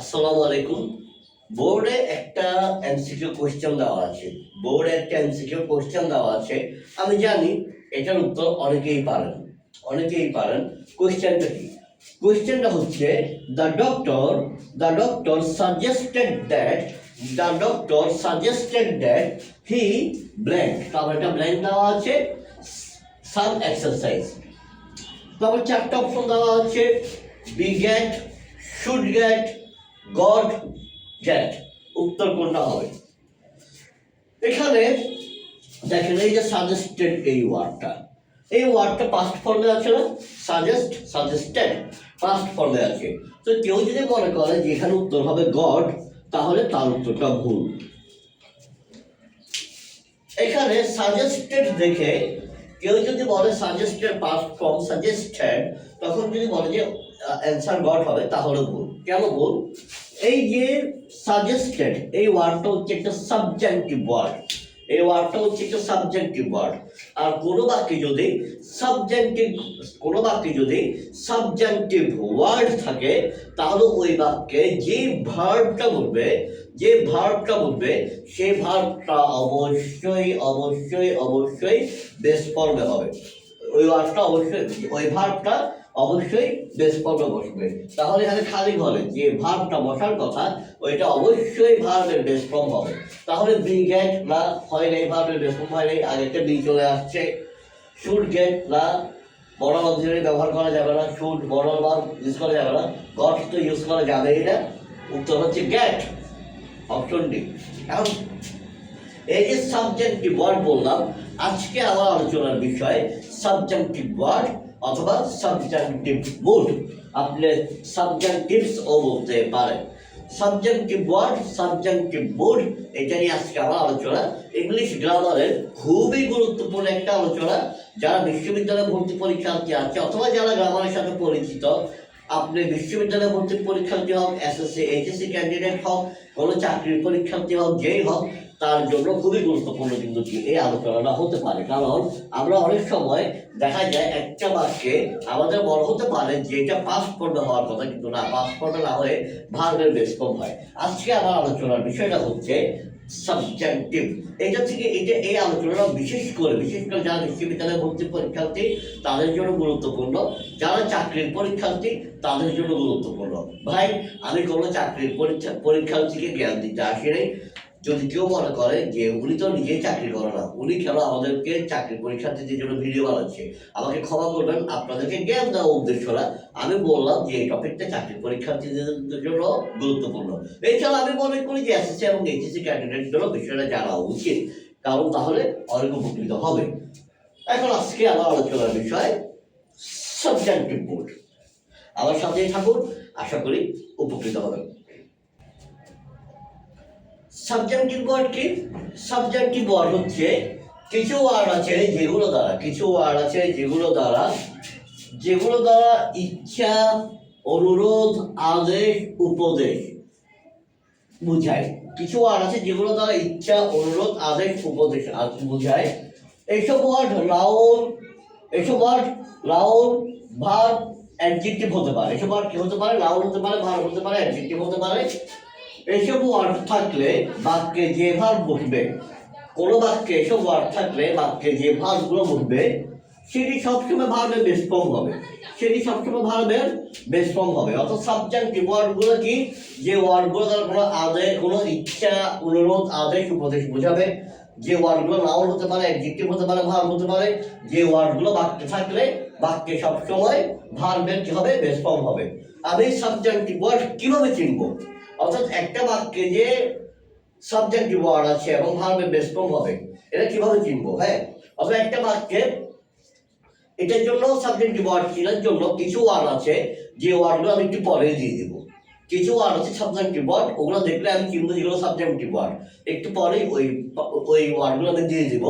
আসসালামু আলাইকুম। বোর্ডে একটা এমসিকিউ কোশ্চেন দেওয়া আছে। বোর্ডে একটা এমসিকিউ কোশ্চেন দেওয়া আছে। আমি জানি এটার উত্তর অনেকেই পারেন। অনেকেই পারেন। কোশ্চেনটা কি? কোশ্চেনটা হচ্ছে the doctor the doctor suggested that the doctor suggested that he blank তারপর একটা ব্ল্যাঙ্ক দেওয়া আছে। সাম এক্সারসাইজ তারপর চারটা অপশন দেওয়া আছে। Begat should get god get উত্তর কোনটা হবে? এখানে দেখেন, এই যে সাজেস্টেড এই ওয়ার্ডটা এই ওয়ার্ডটা পাস্ট ফর্মে আছে না? সাজেস্ট সাজেস্টেড পাস্ট ফর্মে আছে। তো কেউ যদি মনে করে যে এখানে উত্তর হবে গড, তাহলে তার উত্তরটা ভুল। এখানে সাজেস্টেড দেখে কেউ যদি বলে সাজেস্টেড পাস্ট ফর্ম সাজেস্টেড তখন যদি বলে যে অ্যান্সার গড হবে, তাহলে ভুল। কেন ভুল এই যে সাজেস্টেড এই ওয়ার্ডটা হচ্ছে একটা সাবজেক্টিভ ওয়ার্ড এই ওয়ার্ডটা হচ্ছে একটা সাবজেক্টিভ ওয়ার্ড আর কোনো বাক্যে যদি সাবজেক্টিভ কোনো বাক্যে যদি সাবজেক্টিভ ওয়ার্ড থাকে, তাহলে ওই বাক্যে যে ভার্বটা বলবে, যে ভার্বটা বলবে সেই ভার্বটা অবশ্যই অবশ্যই অবশ্যই বেস ফর্মে হবে। ওই ওয়ার্ডটা অবশ্যই, ওই ভার্বটা অবশ্যই বেস ফর্মে বসবে। তাহলে এখানে খালি ঘরে যে ভার্বটা বসার কথা, ওইটা অবশ্যই ভার্বের বেস ফর্ম হবে। তাহলে বি গেট না, হয় নাই ভার্বের বেস ফর্ম হয় নাই আগে একটা বি চলে আসছে। শুড গেট না, বড় অঞ্চলে ব্যবহার করা যাবে না শুড বড় ভার্ব ইউজ করা যাবে না। গট তো ইউজ করা যাবেই না। উত্তর হচ্ছে গেট অপশন ডি এখন এই যে সাবজেক্টিভ ওয়ার্ড বললাম, আজকে আমার আলোচনার বিষয় সাবজেক্টিভ ওয়ার্ড অথবা সাবজেক্টিভ মুড আপনি সাবজেক্টিভস ও বলতে পারেন। সাবজেক্টিভ ওয়ার্ড সাবজেক্টিভ মুড এটা নিয়ে আজকে আমার আলোচনা। ইংলিশ গ্রামারের খুবই গুরুত্বপূর্ণ একটা আলোচনা। যারা বিশ্ববিদ্যালয়ে ভর্তি পরীক্ষার্থী আছে, অথবা যারা গ্রামারের সাথে পরিচিত, আপনি বিশ্ববিদ্যালয়ে ভর্তি পরীক্ষার্থী হোক এসএসসি এইচএসসি ক্যান্ডিডেট হোক, কোনো চাকরির পরীক্ষার্থী হোক, যেই হোক তার জন্য খুবই গুরুত্বপূর্ণ কিন্তু এই আলোচনাটা হতে পারে। কারণ আমরা অনেক সময় দেখা যায় একটা বাক্যে আমাদের মনে হতে পারে যে এটা পাস পড়বে হওয়ার কথা কিন্তু না পাস পড়বে না হয়ে ভার্বের বেশ কম হয়। আজকে আমার আলোচনার বিষয়টা হচ্ছে সাবজেক্টিভ এটা থেকে এটা, এই আলোচনাটা বিশেষ করে বিশেষ করে যারা বিশ্ববিদ্যালয়ে ভর্তি পরীক্ষার্থী, তাদের জন্য গুরুত্বপূর্ণ। যারা চাকরির পরীক্ষার্থী, তাদের জন্য গুরুত্বপূর্ণ। ভাই, আমি কোনো চাকরির পরীক্ষা, পরীক্ষার্থীকে জ্ঞান দিতে আসি নাই যদি কেউ মনে করে যে উনি তো নিজেই চাকরি করে না, উনি কেন আমাদেরকে চাকরি পরীক্ষার্থীদের জন্য ভিডিও বানাচ্ছে? আমাকে ক্ষমা করবেন, আপনাদেরকে জ্ঞান দেওয়া উদ্দেশ্য না আমি বললাম যে এই টপিকটা চাকরি পরীক্ষার্থীদের জন্য গুরুত্বপূর্ণ। এছাড়া আমি মনে করি যে এসএসসি এবং এইচএসসি ক্যান্ডিডেটদেরও বিষয়টা জানা উচিত, কারণ তাহলে অনেক উপকৃত হবে। এখন আজকে আমার আলোচনার বিষয় সাবজেক্টিভ বোর্ড আমার সাথেই থাকুন, আশা করি উপকৃত হবেন। সাবজেক্টিভ ওয়ার্ড কি? সাবজেক্টিভ ওয়ার্ড হচ্ছে কিছু ওয়ার্ড আছে যেগুলো দ্বারা, কিছু ওয়ার্ড আছে যেগুলো দ্বারা যেগুলো দ্বারা ইচ্ছা, অনুরোধ, আদেশ, উপদেশ বুঝায়। কিছু ওয়ার্ড আছে যেগুলো দ্বারা ইচ্ছা, অনুরোধ, আদেশ, উপদেশ বুঝায়। এইসব ওয়ার্ড লাউন এইসব ওয়ার্ড লাউন ভার অ্যাডজেক্টিভ হতে পারে। এসব ওয়ার্ড কি হতে পারে? লাউন হতে পারে ভার হতে পারে অ্যাডজেক্টিভ হতে পারে। এসব ওয়ার্ড থাকলে বাক্যে যে ভার বসবে, কোনো বাক্যে এসব ওয়ার্ড থাকলে বাক্যে যে ভারগুলো বসবে, সেটি সবসময় ভার্বের বেশ কম হবে। সেটি সবসময় ভার্বের বেশ কম হবে। অর্থাৎ সাবজেক্টিভ ওয়ার্ডগুলো কি, যে ওয়ার্ডগুলো দ্বারা কোনো আদেশ, কোনো ইচ্ছা, অনুরোধ, আদেশ, উপদেশ বোঝাবে, যে ওয়ার্ডগুলো নাউন হতে পারে অ্যাডজেক্টিভ হতে পারে ভার্ব হতে পারে, যে ওয়ার্ডগুলো বাক্যে থাকলে বাক্যে সবসময় ভার্বের কি হবে? বেশ কম হবে। আমি সাবজেক্টিভ ওয়ার্ড কীভাবে চিনবো? অর্থাৎ একটা বাক্যে যে সাবজেক্টিভ ওয়ার্ড আছে এবং ভার্বের বেশ কম হবে, এটা কীভাবে চিনবো হ্যাঁ? অথবা একটা বাক্যে এটার জন্য সাবজেক্টিভ ওয়ার্ড চেনার জন্য কিছু ওয়ার্ড আছে, যে ওয়ার্ডগুলো আমি একটু পরে দিয়ে দিব। কিছু ওয়ার্ড আছে সাবজেক্টিভ ওয়ার্ড ওগুলো দেখলে আমি চিনবো যেগুলো সাবজেক্টিভ ওয়ার্ড একটু পরেই ওই ওই ওয়ার্ডগুলো আমি দিয়ে দিব।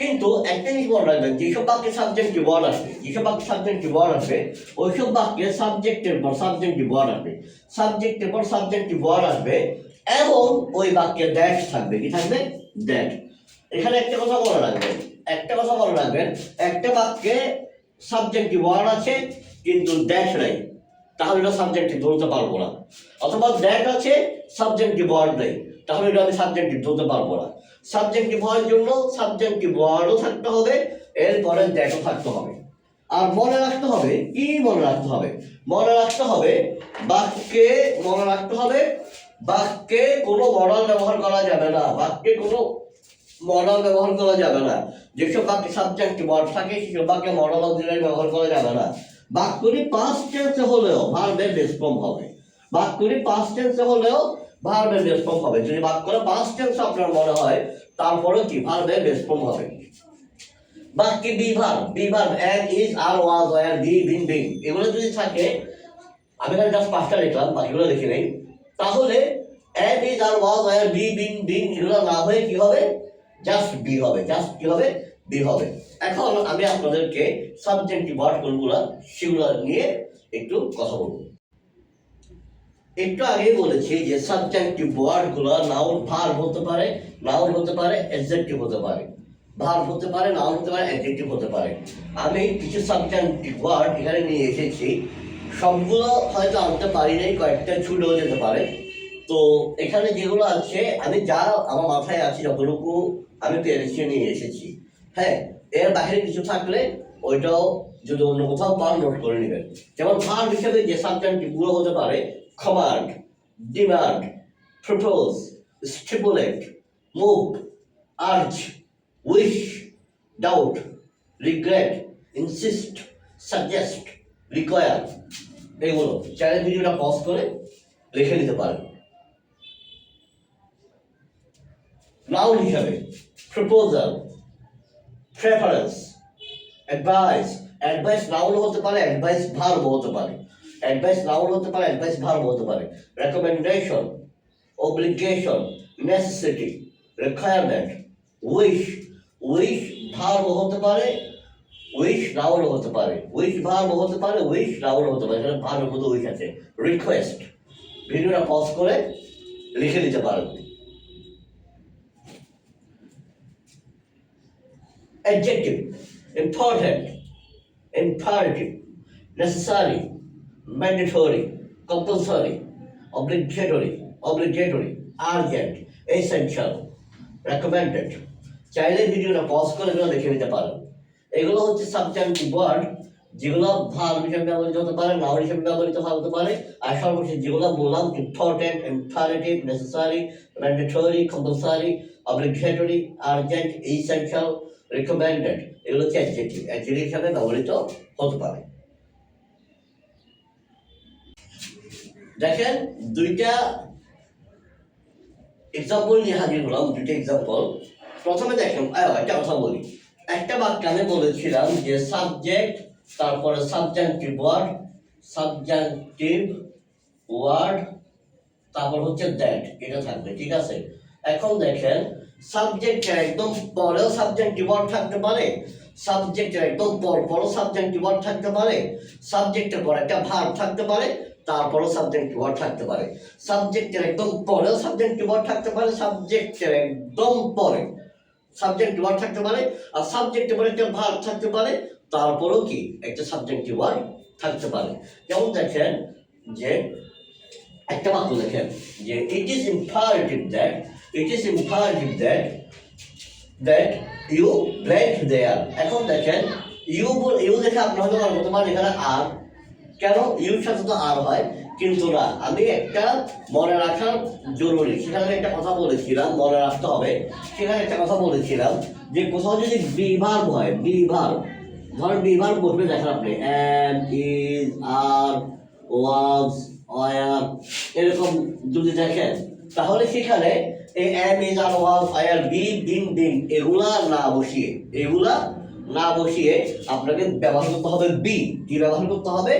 কিন্তু একটা জিনিস মনে রাখবেন, যেসব বাক্যে সাবজেক্টিভ ওয়ার্ড আসবে, যেসব বাক্যে সাবজেক্টিভ ওয়ার্ড আসবে, ওইসব বাক্যে সাবজেক্টের পর সাবজেক্টিভ ওয়ার্ড আসবে। সাবজেক্টের পর সাবজেক্টিভ ওয়ার্ড আসবে এবং ওই বাক্যে দ্যাট থাকবে। কি থাকবে? দ্যাট এখানে একটা কথা মনে রাখবেন, একটা কথা মনে রাখবেন, একটা বাক্যে সাবজেক্টিভ ওয়ার্ড আছে, কিন্তু দ্যাট নাই। তাহলে এটা সাবজেক্টিভ ধরতে পারব না। অথবা দ্যাট আছে সাবজেক্টিভ ওয়ার্ড নেই। তাহলে এটা আমি সাবজেক্টিভ ধরতে পারব না। সাবজেক্টিভ হওয়ার জন্য সাবজেক্টিভ ওয়ার্ডও থাকতে হবে, এরপরে দ্যাটও থাকতে হবে। আর মনে রাখতে হবে, কি মনে রাখতে হবে? মনে রাখতে হবে, বাক্যে মনে রাখতে হবে, বাক্যে কোনো মডাল ব্যবহার করা যাবে না, বাক্যে কোনো মডাল ব্যবহার করা যাবে না। যেসব বাক্যে সাবজেক্ট ওয়ার্ড থাকে, সেসব বাক্যে মডাল অক্সিলারি ব্যবহার করা যাবে না। বাক্যটি পাস্ট টেন্সে হলেও ভার্বের রেসপন্স হবে। বাক্যটি পাস্ট টেন্সে হলেও ভার্বের রেসপন্স হবে। যদি বাক্যটা পাস্ট টেন্স আপনার মনে হয়, তারপরেও কি? ভার্বের রেসপন্স হবে। বাক্যে be verb be verb am is are was were be been being এগুলো যদি থাকে, আমি এখানে জাস্ট পাঁচটা লিখলাম, বাকিগুলো লিখে নেই। তাহলে am is are was were be been being এগুলো না হয়ে কি হবে? জাস্ট বি হবে। জাস্ট কি হবে? বি হবে। এখন আমি আপনাদেরকে সাবজেক্টিভ ওয়ার্ড কোনগুলো সেগুলো নিয়ে একটু কথা বলব। একটু আগে বলেছি যে সাবজেক্টিভ ওয়ার্ডগুলো নাউন ভার্ব হতে পারে নাউন হতে পারে অ্যাডজেক্টিভ হতে পারে। ভার্ব হতে পারে নাউন হতে পারে অ্যাডজেক্টিভ হতে পারে। আমি কিছু সাবজেক্টিভ ওয়ার্ড এখানে নিয়ে এসেছি। সবগুলো হয়তো আনতে পারি নাই, কয়েকটা ছুটেও যেতে পারে। তো এখানে যেগুলো আছে, আমি যা আমার মাথায় আছে, যতটুকু আমি পেরেছি, নিয়ে এসেছি। হ্যাঁ এর বাইরে কিছু থাকলে ওইটাও যদি অন্য কোথাও পান নোট করে নেবেন। যেমন ভার্ব হিসেবে যে সাবজেক্টিভগুলো হতে পারে command, demand, propose, stipulate, move, urge, wish, doubt, regret, insist, suggest, require এগুলো চ্যানেল ভিডিওটা পজ করে লিখে নিতে পারেন নাউন হিসাবে proposal preference advice advice noun হতে পারে অ্যাডভাইস ভার্ব হতে পারে অ্যাডভাইস নাউন হতে পারে অ্যাডভাইস ভার্ব হতে পারে। Recommendation obligation necessity requirement wish wish verb হতে পারে উইশ নাউন হতে পারে। উইশ ভার্ব হতে পারে উইশ নাউন হতে পারে। এখানে ভার্বের মধ্যে উইশ আছে। রিকোয়েস্ট ভিডিওটা পজ করে লিখে দিতে পারেন। Adjective, important, imperative, necessary, mandatory, compulsory, obligatory, obligatory, urgent, essential, recommended. চাইলে ভিডিওটা পজ করে এগুলো দেখে নিতে পারেন এগুলো হচ্ছে সাবজেক্টিভ ওয়ার্ড যেগুলো ভার্ব হিসেবে ব্যবহৃত হতে পারে নাউন হিসেবে ব্যবহৃত হতে পারে আর সর্বশেষ যেগুলো বললাম important imperative necessary mandatory compulsory obligatory urgent essential recommended এগুলো হচ্ছে অ্যাডজেক্টিভ অ্যাডজেক্টিভ হিসাবে ব্যবহৃত হতে পারে দেখেন দুইটা এক্সাম্পল নিয়ে হাজির হলাম, দুইটা এক্সাম্পল প্রথমে দেখেন একটা কথা বলি। একটা বাক্যে আমি বলেছিলাম যে সাবজেক্ট তারপরে সাবজেক্টিভ ওয়ার্ড সাবজেক্টিভ ওয়ার্ড তারপর হচ্ছে দ্যাট এটা থাকবে, ঠিক আছে? এখন দেখেন সাবজেক্টের একদম পরেও সাবজেক্টিভ ওয়ার্ড থাকতে পারে সাবজেক্টের একদম পর পরও সাবজেক্টিভ ওয়ার্ড থাকতে পারে সাবজেক্টের পর একটা ভার্ব থাকতে পারে তারপরও সাবজেক্টিভ ওয়ার্ড থাকতে পারে। সাবজেক্টের একদম পরেও সাবজেক্টিভ ওয়ার্ড থাকতে পারে সাবজেক্টের একদম পরে। সাবজেক্ট ওয়ার্ড থাকতে পারে, আর সাবজেক্টের পরে একটা ভার্ব থাকতে পারে, তারপরেও কি একটা সাবজেক্টিভ ওয়ার্ড থাকতে পারে। যেমন দেখেন যে, একটা বাক্য দেখেন যে it is imperative that it is imperative that that you blend there এখন দেখেন ইউ ইউ দেখে আপনার হয়তো করতে পারেন, এখানে আর কেন? ইউর সাথে তো আর হয়। কিন্তু না, আমি একটা মনে রাখা জরুরি। সেখানে একটা কথা বলেছিলাম, মনে রাখতে হবে। সেখানে একটা কথা বলেছিলাম যে কোথাও যদি বিভার হয় বিভার ধরেন বিভার বসবে, দেখেন আপনি, am, is, are, was, were, এরকম যদি দেখেন, তাহলে সেখানে এই am, is, are, was, were, be, been been, এগুলা না বসিয়ে, এগুলা না বসিয়ে আপনাকে ব্যবহার করতে হবে বি কি ব্যবহার করতে হবে?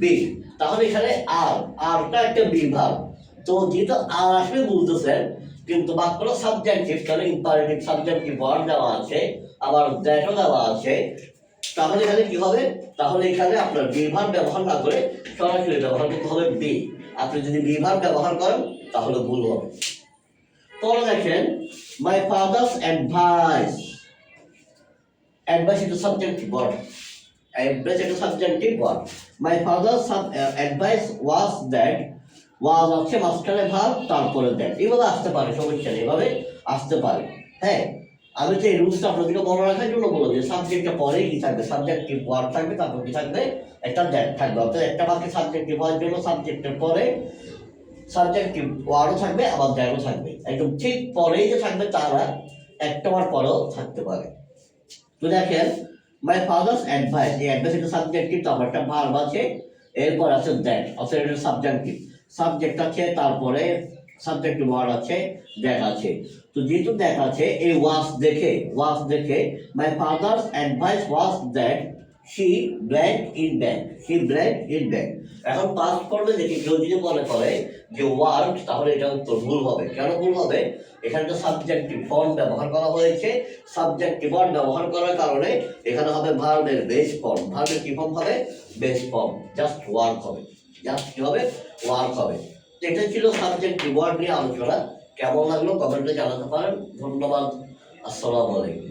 বি তাহলে এখানে আর আরটা একটা বিভাগ। তো যেহেতু আর আসবে বলতেছেন, কিন্তু বাক্যটা সাবজেক্টিভ কারণ ইম্পারেটিভ সাবজেক্টিভ ওয়ার্ড দেওয়া আছে, আবার দ্যাটও দেওয়া আছে, তাহলে এখানে কি হবে? তাহলে এখানে আপনার বিভাগ ব্যবহার না করে সরাসরি ব্যবহার করতে হবে বি আপনি যদি বিভাগ ব্যবহার করেন, তাহলে ভুল হবে। পরে দেখেন মাই ফাদার্স অ্যাডভাইস অ্যাডভাইস এটা সাবজেক্টিভ ওয়ার্ড অ্যাডভাইস এটা subjective word my father some advice was that was আছে মাঝখানে ভাব তারপরে দ্যাট এভাবে আসতে পারে সমস্যা নেই এভাবে আসতে পারে। হ্যাঁ আমি তো এই রুলসটা আপনাদেরকে মনে রাখার জন্য বলব যে সাবজেক্টটা পরেই কি থাকবে? সাবজেক্টিভ ওয়ার্ড থাকবে, তারপর কি থাকবে? একটা দ্যাট থাকবে। অর্থাৎ একটা বাক্যে সাবজেক্টিভ হওয়ার জন্য সাবজেক্টের পরে সাবজেক্টিভ ওয়ার্ডও থাকবে, আবার দ্যাটও থাকবে। একদম ঠিক পরেই যে থাকবে, তারা একটা বার পরেও থাকতে পারে। তো দেখেন মাই ফাদার্স অ্যাডভাইস এই অ্যাডভাইস একটা সাবজেক্টিভ তারপর একটা ভার্ব আছে, এরপর আছে দ্যাট অর্থাৎ এটা সাবজেক্টিভ সাবজেক্ট আছে, তারপরে সাবজেক্ট ওয়ার্ড আছে দ্যাট আছে। তো যেহেতু দ্যাট আছে, এই ওয়াস দেখে ওয়াস দেখে my father's advice was that she blank in bank she blank in bank. এখন পাস করলে দেখি কেউ যদি মনে করে যে ওয়ার্ড, তাহলে এটা উত্তর ভুল হবে। কেন ভুল হবে? এখানে তো সাবজেক্টিভ ফর্ম ব্যবহার করা হয়েছে। সাবজেক্টিভ ওয়ার্ড ব্যবহার করার কারণে এখানে হবে ভার্বের বেস ফর্ম ভার্বের কি ফর্ম হবে? বেস ফর্ম জাস্ট ওয়ার্ক হবে। জাস্ট কি হবে? ওয়ার্ক হবে। এটা ছিল সাবজেক্টিভ ওয়ার্ড নিয়ে আলোচনা। কেমন লাগল? কমেন্টে জানাতে পারেন। ধন্যবাদ। আসসালামু আলাইকুম।